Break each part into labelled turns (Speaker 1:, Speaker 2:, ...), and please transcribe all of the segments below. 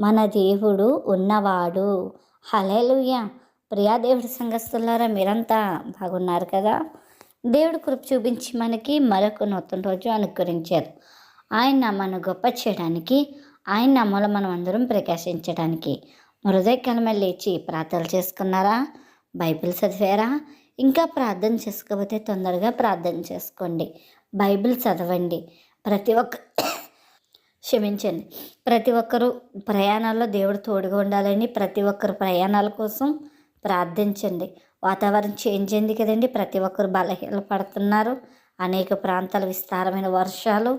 Speaker 1: మన దేవుడు ఉన్నవాడు. హలేలుయ ప్రియా దేవుడి సంఘస్థులారా మీరంతా బాగున్నారు కదా? దేవుడు కృప చూపించి మనకి మరొక నూతన రోజు అనుకరించారు ఆయన నమ్మను గొప్ప చేయడానికి ఆయన నామంలో మనం అందరం ప్రకాశించడానికి. హృదయకాలమే లేచి ప్రార్థనలు చేసుకున్నారా? బైబిల్ చదివారా? ఇంకా ప్రార్థన చేసుకోకపోతే తొందరగా ప్రార్థన చేసుకోండి. బైబిల్ చదవండి. ప్రతి ఒక్క క్షమించండి. ప్రతి ఒక్కరూ ప్రయాణాల్లో దేవుడు తోడుగా ఉండాలని ప్రతి ఒక్కరు ప్రయాణాల కోసం ప్రార్థించండి. వాతావరణం చేంజ్ అయింది కదండి. ప్రతి ఒక్కరు బలహీన పడుతున్నారు. అనేక ప్రాంతాల విస్తారమైన వర్షాలు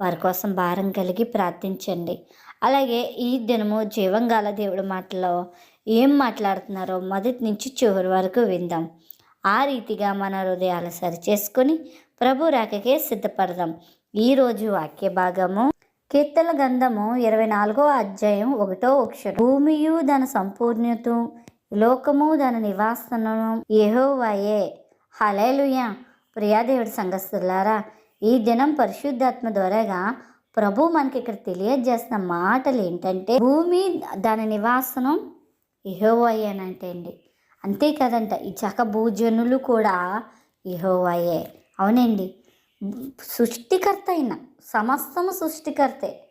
Speaker 1: వారి కోసం భారం కలిగి ప్రార్థించండి. అలాగే ఈ దినము జీవంగాల దేవుడి మాటలో ఏం మాట్లాడుతున్నారో మొదటి నుంచి చివరి వరకు విందాం. ఆ రీతిగా మన హృదయాలు సరిచేసుకొని ప్రభు రాకకే సిద్ధపడదాం. ఈరోజు వాక్య భాగము కీర్తన గంధము ఇరవై నాలుగో అధ్యాయం ఒకటో అక్షరం. భూమియు దాని సంపూర్ణత లోకము దాని నివాసనము యెహోవాయే. హలేలుయ ప్రియాదేవుడి సంఘస్థులారా ఈ దినం పరిశుద్ధాత్మ ద్వారాగా ప్రభు మనకి ఇక్కడ తెలియజేస్తున్న మాటలు ఏంటంటే భూమి దాని నివాసనం ఇహోవాయే అని అంటే అండి అంతే కదంట ఈ చక భూజనులు కూడా ఇహోవాయే అవునండి. సృష్టికర్త అయిన సమస్తము సృష్టికర్తే.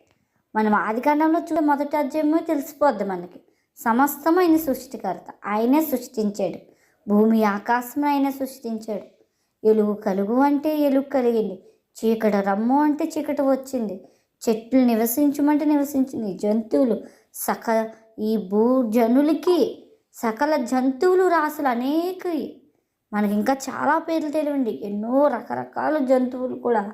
Speaker 1: మనం ఆదికాండంలో చూడ మొదటి అధ్యాయమే తెలిసిపోద్ది మనకి. సమస్తము ఆయన సృష్టికర్త. ఆయనే సృష్టించాడు. భూమి ఆకాశం ఆయన సృష్టించాడు. ఎలుగు కలుగు అంటే ఎలుగు కలిగింది. చీకటి రమ్ము అంటే చీకటి వచ్చింది. చెట్లు నివసించమంటే నివసించింది. జంతువులు సక ఈ భూ జనులకి సకల జంతువులు రాసులు అనేక మనకి ఇంకా చాలా పేర్లు తెలియండి ఎన్నో రకరకాల జంతువులు కూడా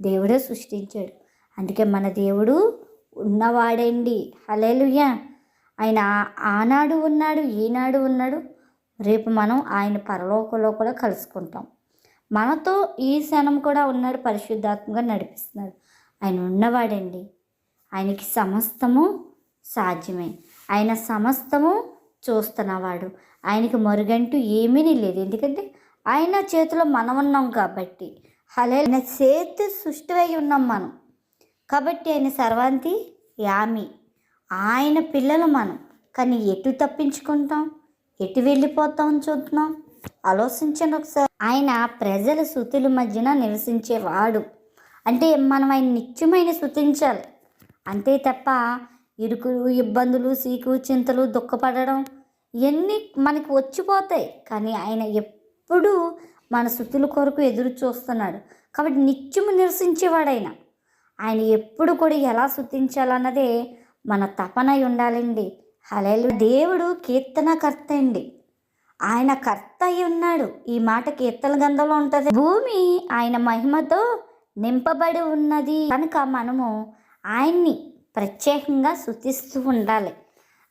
Speaker 1: దేవుడే సృష్టించాడు. అందుకే మన దేవుడు ఉన్నవాడండి. హలేలుయ్యా ఆయన ఆనాడు ఉన్నాడు ఈనాడు ఉన్నాడు. రేపు మనం ఆయన పరలోకంలో కూడా కలుసుకుంటాం. మనతో ఈ క్షణం కూడా ఉన్నాడు పరిశుద్ధాత్మగా నడిపిస్తున్నాడు. ఆయన ఉన్నవాడండి. ఆయనకి సమస్తము సాధ్యమే. ఆయన సమస్తము చూస్తున్నవాడు. ఆయనకి మరుగంటూ ఏమీ లేదు. ఎందుకంటే ఆయన చేతిలో మనం ఉన్నాం కాబట్టి. అలా ఆయన చేతి సృష్టివై ఉన్నాం మనం. కాబట్టి ఆయన సర్వాంతి యామి. ఆయన పిల్లలు మనం. కానీ ఎటు తప్పించుకుంటాం? ఎటు వెళ్ళిపోతాం చూద్దాం ఆలోచించండి ఒకసారి. ఆయన ప్రజల శృతుల మధ్యన నివసించేవాడు. అంటే మనం ఆయన నిత్యమైన శృతించాలి అంతే తప్ప ఇరుకులు ఇబ్బందులు సీకు చింతలు దుఃఖపడడం ఎన్ని మనకి వచ్చిపోతాయి కానీ ఆయన ఎప్పుడూ మన శృతుల కొరకు ఎదురు చూస్తున్నాడు. కాబట్టి నిత్యము నివసించేవాడు ఆయన ఆయన ఎప్పుడు కూడా ఎలా శృతించాలన్నదే మన తపన ఉండాలండి. హలేలు దేవుడు కీర్తనకర్త అండి. ఆయన కర్త అయి ఉన్నాడు. ఈ మాట కీర్తన గంధంలో ఉంటుంది. భూమి ఆయన మహిమతో నింపబడి ఉన్నది. కనుక మనము ఆయన్ని ప్రత్యేకంగా శుతిస్తూ ఉండాలి.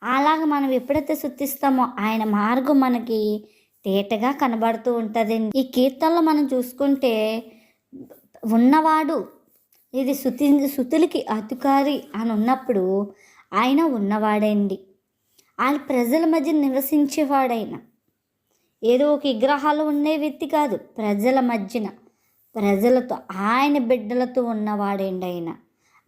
Speaker 1: అలాగ మనం ఎప్పుడైతే శుద్ధిస్తామో ఆయన మార్గం మనకి తేటగా కనబడుతూ ఉంటుంది ఈ కీర్తనలో మనం చూసుకుంటే ఉన్నవాడు ఇది శుతి శుతులకి అధికారి అని ఉన్నప్పుడు ఆయన ఉన్నవాడండి. ఆయన ప్రజల మధ్య నివసించేవాడైన. ఏదో ఒక విగ్రహాలు ఉండే వ్యక్తి కాదు ప్రజల మధ్యన. ప్రజలతో ఆయన బిడ్డలతో ఉన్నవాడండి ఆయన.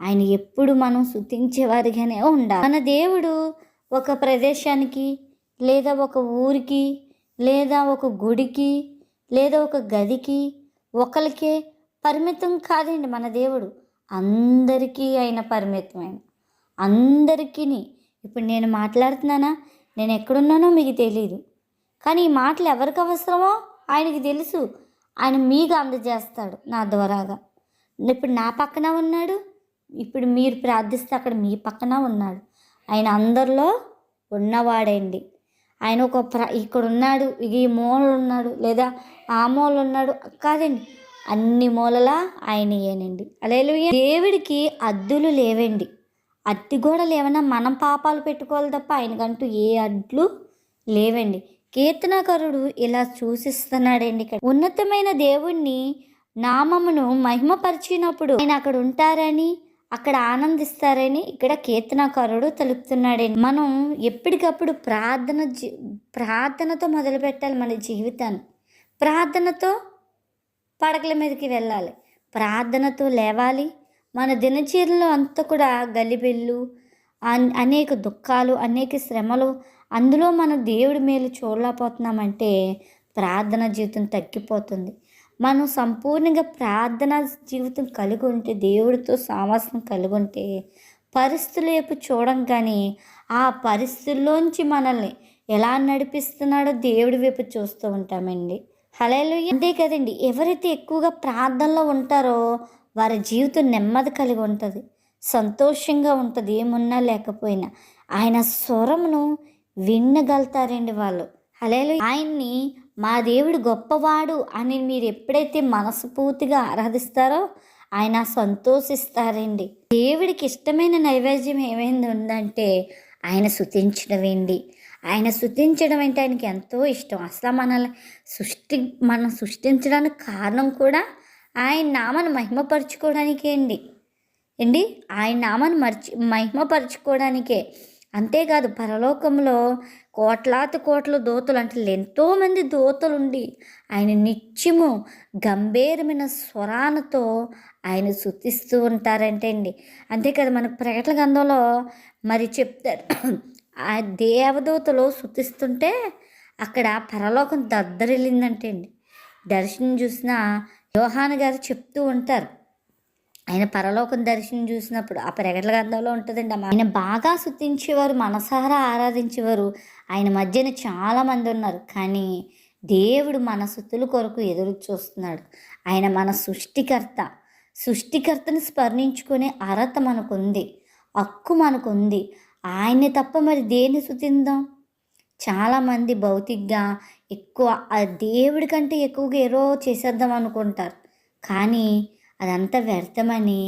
Speaker 1: ఆయన ఎప్పుడు మనం శుతించేవారిగానే ఉండాలి. మన దేవుడు ఒక ప్రదేశానికి లేదా ఒక ఊరికి లేదా ఒక గుడికి లేదా ఒక గదికి ఒకరికే పరిమితం కాదండి మన దేవుడు. అందరికీ ఆయన పరిమితమైన అందరికీ ఇప్పుడు నేను మాట్లాడుతున్నానా? నేను ఎక్కడున్నానో మీకు తెలియదు కానీ ఈ మాటలు ఎవరికి అవసరమో ఆయనకి తెలుసు. ఆయన మీకు అందజేస్తాడు నా ద్వారాగా. ఇప్పుడు నా పక్కన ఉన్నాడు. ఇప్పుడు మీరు ప్రార్థిస్తే అక్కడ మీ పక్కన ఉన్నాడు. ఆయన అందరిలో ఉన్నవాడండి. ఆయన ఒక ప్ర ఇక్కడ ఉన్నాడు ఈ మూలలు ఉన్నాడు లేదా ఆ మూల ఉన్నాడు కాదండి. అన్ని మూలలా ఆయన ఏనండి అలేలు దేవుడికి అద్దులు లేవండి. అడ్డు కూడా లేవన్నా మనం పాపాలు పెట్టుకోవాలి తప్ప ఆయనకంటూ ఏ అడ్లు లేవండి. కీర్తనకరుడు ఇలా సూచిస్తున్నాడండి ఇక్కడ. ఉన్నతమైన దేవుణ్ణి నామమును మహిమపరిచినప్పుడు ఆయన అక్కడ ఉంటారని అక్కడ ఆనందిస్తారని ఇక్కడ కీర్తనకారుడు తెలుపుతున్నాడని మనం ఎప్పటికప్పుడు ప్రార్థన జీ ప్రార్థనతో మొదలుపెట్టాలి మన జీవితాన్ని. ప్రార్థనతో పడకల మీదకి వెళ్ళాలి. ప్రార్థనతో లేవాలి. మన దినచర్యలో అంతా కూడా గలిబిల్లు అన్- అనేక దుఃఖాలు అనేక శ్రమలు అందులో మన దేవుడి మేలు చూడలేకపోతున్నామంటే ప్రార్థన జీవితం తగ్గిపోతుంది. మనం సంపూర్ణంగా ప్రార్థన జీవితం కలిగి ఉంటే దేవుడితో సావాసం కలిగి ఉంటే పరిస్థితుల వైపు చూడంగానే ఆ పరిస్థితుల్లోంచి మనల్ని ఎలా నడిపిస్తున్నాడో దేవుడి వైపు చూస్తూ ఉంటామండి. హలేలు అంతే కదండి. ఎవరైతే ఎక్కువగా ప్రార్థనలో ఉంటారో వారి జీవితం నెమ్మది కలిగి ఉంటుంది. సంతోషంగా ఉంటుంది. ఏమున్నా లేకపోయినా ఆయన స్వరమును వినగలుగుతారండి వాళ్ళు. హలేలు ఆయన్ని మా దేవుడు గొప్పవాడు అని మీరు ఎప్పుడైతే మనస్ఫూర్తిగా ఆరాధిస్తారో ఆయన సంతోషిస్తారండి. దేవుడికి ఇష్టమైన నైవేద్యం ఏమైంది ఉందంటే ఆయన శుతించడమేండి ఆయన శుతించడం అంటే ఆయనకి ఎంతో ఇష్టం. అసలు మనల్ని సృష్టి మనం సృష్టించడానికి కారణం కూడా ఆయన నామను మహిమపరచుకోవడానికే అండి. అండి ఆయన నామాన్ని మర్చి మహిమపరచుకోవడానికే. అంతేకాదు పరలోకంలో కోట్లాది కోట్ల దోతలు అంటే ఎంతోమంది దోతలుండి ఆయన నిత్యము గంభీరమైన స్వరాలతో ఆయన శుతిస్తూ ఉంటారంటే అండి అంతేకాదు మన ప్రకటన గంధంలో మరి చెప్తారు ఆ దేవదూతలు శుతిస్తుంటే అక్కడ పరలోకం దద్దరిల్లిందంటే అండి దర్శనం చూసిన యోహాన్ గారు చెప్తూ ఉంటారు ఆయన పరలోకం దర్శనం చూసినప్పుడు ఆ ప్రకటన గంధంలో ఉంటుందండి అమ్మ. ఆయన బాగా శుద్ధించేవారు మనసారా ఆరాధించేవారు. ఆయన మధ్యన చాలా మంది ఉన్నారు. కానీ దేవుడు మన శుద్ధుల కొరకు ఎదురు చూస్తున్నాడు. ఆయన మన సృష్టికర్త. సృష్టికర్తను స్పర్ణించుకునే అర్హత మనకుంది. హక్కు మనకుంది. ఆయన్ని తప్ప మరి దేన్ని శుతిందాం చాలామంది భౌతికంగా ఎక్కువ దేవుడి కంటే ఎక్కువగా ఏరో చేసేద్దాం అనుకుంటారు. కానీ అదంతా వ్యర్థమని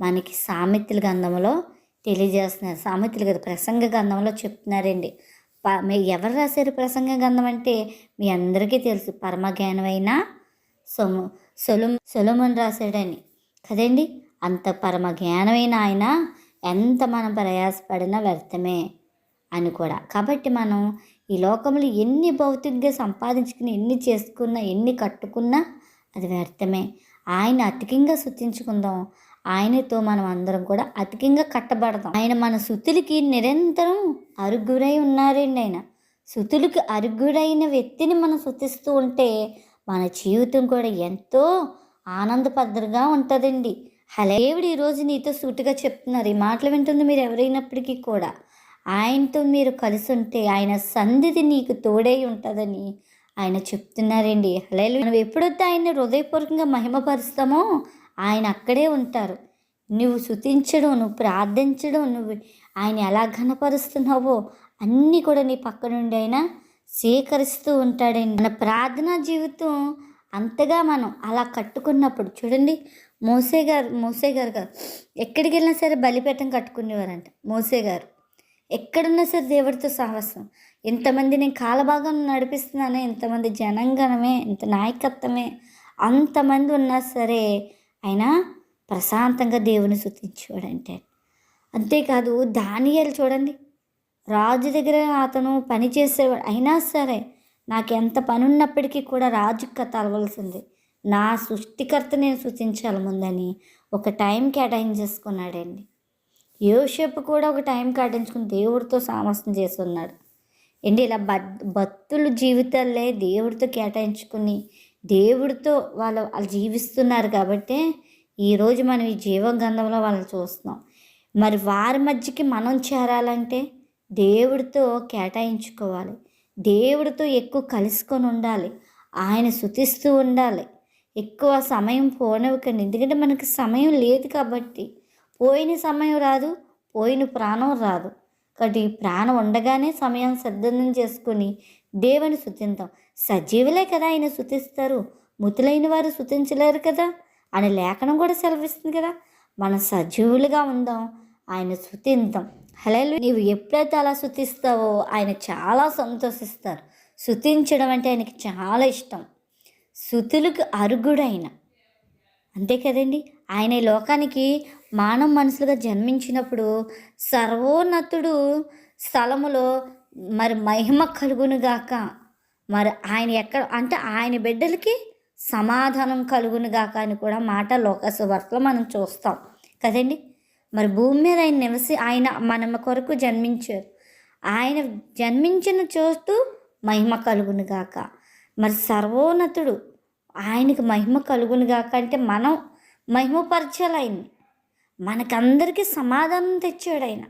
Speaker 1: మనకి సామెతల గంధంలో తెలియజేస్తున్నారు. సామెతలు కదా ప్రసంగ గంధంలో చెప్తున్నారండి. ప మీరు ఎవరు రాశారు ప్రసంగ గంధం అంటే? మీ అందరికీ తెలుసు. పరమజ్ఞానమైన సొము సొలు సొలమున్ రాశాడని. కదండి? అంత పరమ జ్ఞానమైన ఆయన ఎంత మనం ప్రయాసపడినా వ్యర్థమే అని కూడా. కాబట్టి మనం ఈ లోకంలో ఎన్ని భౌతికంగా సంపాదించుకుని ఎన్ని చేసుకున్నా ఎన్ని కట్టుకున్నా అది వ్యర్థమే. ఆయన అధికంగా శుద్ధించుకుందాం ఆయనతో మనం అందరం కూడా అతికంగా కట్టబడదాం. ఆయన మన శుతులకి నిరంతరం అరుగురై ఉన్నారండి ఆయన. శుతులకు అరుగురైన వ్యక్తిని మనం శుతిస్తూ ఉంటే మన జీవితం కూడా ఎంతో ఆనందపద్రగా ఉంటుందండి. హలేవుడు ఈరోజు నీతో సూటిగా చెప్తున్నారు. ఈ మాటలు వింటుంది మీరు ఎవరైనప్పటికీ కూడా. ఆయనతో మీరు కలిసి ఉంటే ఆయన సంధిది నీకు తోడై ఉంటుందని ఆయన చెప్తున్నారండి హలేలు మనం ఎప్పుడైతే ఆయన హృదయపూర్వకంగా మహిమపరుస్తామో ఆయన అక్కడే ఉంటారు. నువ్వు శుతించడం నువ్వు ప్రార్థించడం నువ్వు ఆయన ఎలా ఘనపరుస్తున్నావో అన్నీ కూడా నీ పక్క నుండి ఆయన స్వీకరిస్తూ ఉంటాడండి. మన ప్రార్థనా జీవితం అంతగా మనం అలా కట్టుకున్నప్పుడు చూడండి మోసే గారు మోసే గారు గారు ఎక్కడికి వెళ్ళినా సరే బలిపీఠం కట్టుకునేవారంట మోసే గారు. ఎక్కడున్నా సరే దేవుడితో సాహసం. ఇంతమంది నేను కాలభాగం నడిపిస్తున్నాను ఇంతమంది జనంగణమే ఇంత నాయకత్వమే అంతమంది ఉన్నా సరే ఆయన ప్రశాంతంగా దేవుని శుతించేవాడంటే అంతేకాదు దానియాలు చూడండి. రాజు దగ్గర అతను పని చేసేవాడు అయినా సరే నాకు ఎంత పని ఉన్నప్పటికీ కూడా రాజుకి కథ అలవలసింది. నా సృష్టికర్త నేను సూచించాలి ముందని ఒక టైం కేటాయించేసుకున్నాడండి. యోసేపు కూడా ఒక టైం కేటాయించుకుని దేవుడితో సామస్యం చేసి ఉన్నాడు ఏంటి ఇలా బద్ భక్తుల జీవితాలే దేవుడితో కేటాయించుకుని దేవుడితో వాళ్ళు వాళ్ళు జీవిస్తున్నారు కాబట్టి ఈరోజు మనం ఈ జీవగంధంలో వాళ్ళని చూస్తున్నాం. మరి వారి మధ్యకి మనం చేరాలంటే దేవుడితో కేటాయించుకోవాలి. దేవుడితో ఎక్కువ కలుసుకొని ఉండాలి. ఆయన శుతిస్తూ ఉండాలి. ఎక్కువ సమయం పోనివ్వకండి. ఎందుకంటే మనకి సమయం లేదు కాబట్టి పోయిన సమయం రాదు పోయిన ప్రాణం రాదు. కాబట్టి ప్రాణం ఉండగానే సమయం సిద్ధం చేసుకుని దేవుని శుతింతాం సజీవులే కదా ఆయన శుతిస్తారు ముతులైన వారు శుతించలేరు కదా. అనే లేఖనం కూడా సెలవిస్తుంది కదా. మనం సజీవులుగా ఉందాం. ఆయన శుతింతం హలో నీవు ఎప్పుడైతే అలా శుతిస్తావో ఆయన చాలా సంతోషిస్తారు. శుతించడం అంటే ఆయనకి చాలా ఇష్టం. శుతులకు అరుగుడైన అంతే కదండి. ఆయన ఈ లోకానికి మానవ మనుషులుగా జన్మించినప్పుడు సర్వోన్నతుడు స్థలములో మరి మహిమ కలుగునుగాక. మరి ఆయన ఎక్కడ అంటే ఆయన బిడ్డలకి సమాధానం కలుగునుగాక అని కూడా మాట లోకసువార్తలో మనం చూస్తాం. కదండి? మరి భూమి మీద ఆయన నివసి ఆయన మన కొరకు జన్మించారు. ఆయన జన్మించిన చూస్తూ మహిమ కలుగునుగాక. మరి సర్వోన్నతుడు ఆయనకి మహిమ కలుగునుగాక అంటే మనం మహిమపరచాలి ఆయన్ని మనకందరికీ సమాధానం తెచ్చాడు ఆయన.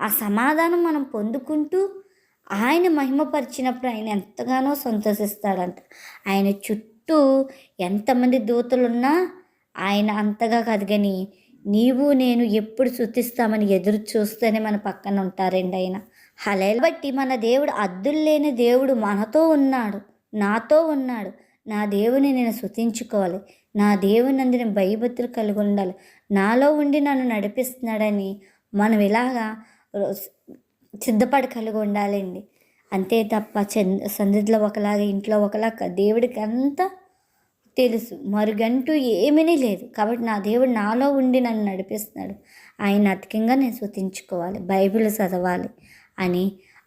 Speaker 1: ఆ సమాధానం మనం పొందుకుంటూ ఆయన మహిమపరిచినప్పుడు ఆయన ఎంతగానో సంతోషిస్తాడంట. ఆయన చుట్టూ ఎంతమంది దూతలున్నా ఆయన అంతగా కాదు కానీ నీవు నేను ఎప్పుడు శుతిస్తామని ఎదురు చూస్తేనే మన పక్కన ఉంటారండి ఆయన. హలే బట్టి మన దేవుడు అద్దులు లేని దేవుడు మనతో ఉన్నాడు నాతో ఉన్నాడు. నా దేవుని నేను శుతించుకోవాలి నా దేవునందుని భయభక్తులు కలిగి ఉండాలి నాలో ఉండి నన్ను నడిపిస్తున్నాడని మనం ఇలాగా సిద్ధపడి కలిగి ఉండాలండి అంతే తప్ప చంద సందిలో ఒకలాగా ఇంట్లో ఒకలాగా దేవుడికి అంతా తెలుసు. మరుగంటూ ఏమీ లేదు. కాబట్టి నా దేవుడు నాలో ఉండి నన్ను నడిపిస్తున్నాడు. ఆయన అతికంగా నేను శృతించుకోవాలి బైబిల్ చదవాలి అని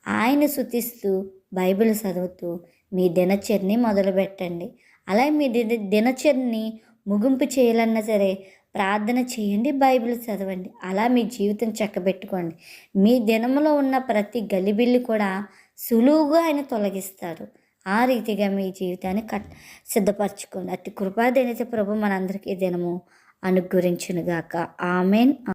Speaker 1: ఆయన శృతిస్తూ బైబిల్ చదువుతూ మీ దినచర్ని మొదలు పెట్టండి అలాగే మీ దిన దినచర్ని ముగింపు చేయాలన్నా సరే ప్రార్థన చేయండి బైబిల్ చదవండి. అలా మీ జీవితం చక్కబెట్టుకోండి. మీ దినములో ఉన్న ప్రతి గలిబిల్లి కూడా సులువుగా ఆయన తొలగిస్తారు. ఆ రీతిగా మీ జీవితాన్ని కట్ సిద్ధపరచుకోండి. అతి కృపాదైనతే ప్రభు మనందరికీ దినము అనుగ్రహించునుగాక. ఆమెన్.